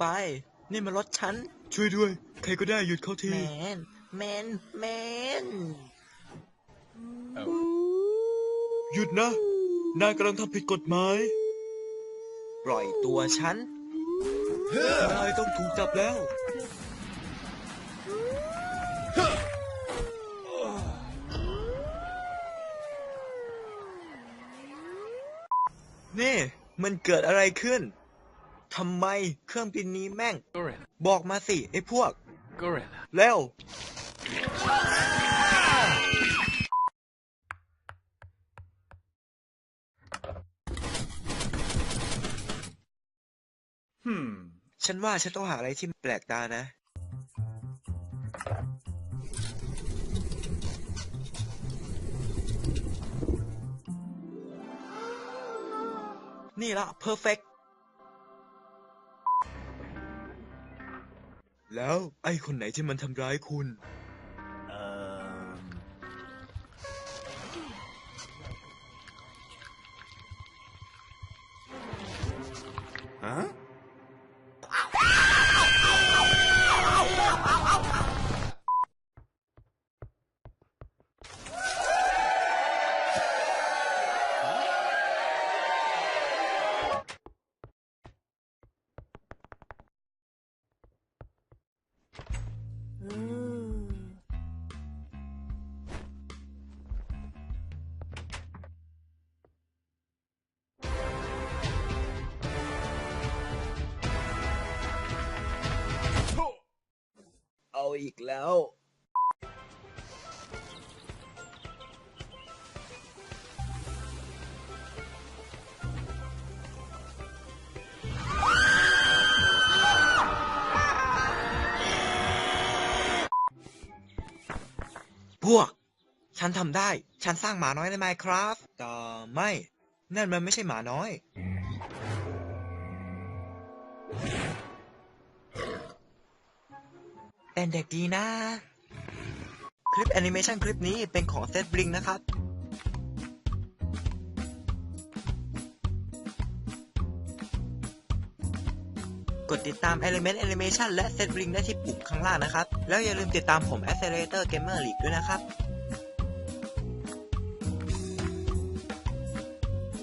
ไป นี่มันรถฉัน ช่วยด้วย ใครก็ได้หยุดเขาทีแมนแมนแมนหยุดนะ นายกำลังทำผิดกฎหมาย ปล่อยตัวฉันนายต้องถูกจับแล้ว นี่ มันเกิดอะไรขึ้น ทำไมเครื่องบินนี้แม่ง Gorilla. บอกมาสิ ไอ้พวก Gorilla. เร็ว Hmm. ฉันว่าฉันต้องหาอะไรที่แปลกตานะ นี่ละ perfect แล้วไอ้คนไหนที่มันทำร้ายคุณ Um. Huh? เอา อีกแล้ว พวก ฉันทำได้ ฉันสร้างหมาน้อยใน Minecraft แต่ไม่ นั่นมันไม่ใช่หมาน้อย เป็นเด็กดีนะ คลิปแอนิเมชันคลิปนี้เป็นของเซตบลิงนะครับกดติดตาม Element Animation และ Set Ring ได้ที่ปุ่มข้างล่างนะครับ แล้วอย่าลืมติดตามผม Accelerator Gamer League ด้วยนะครับ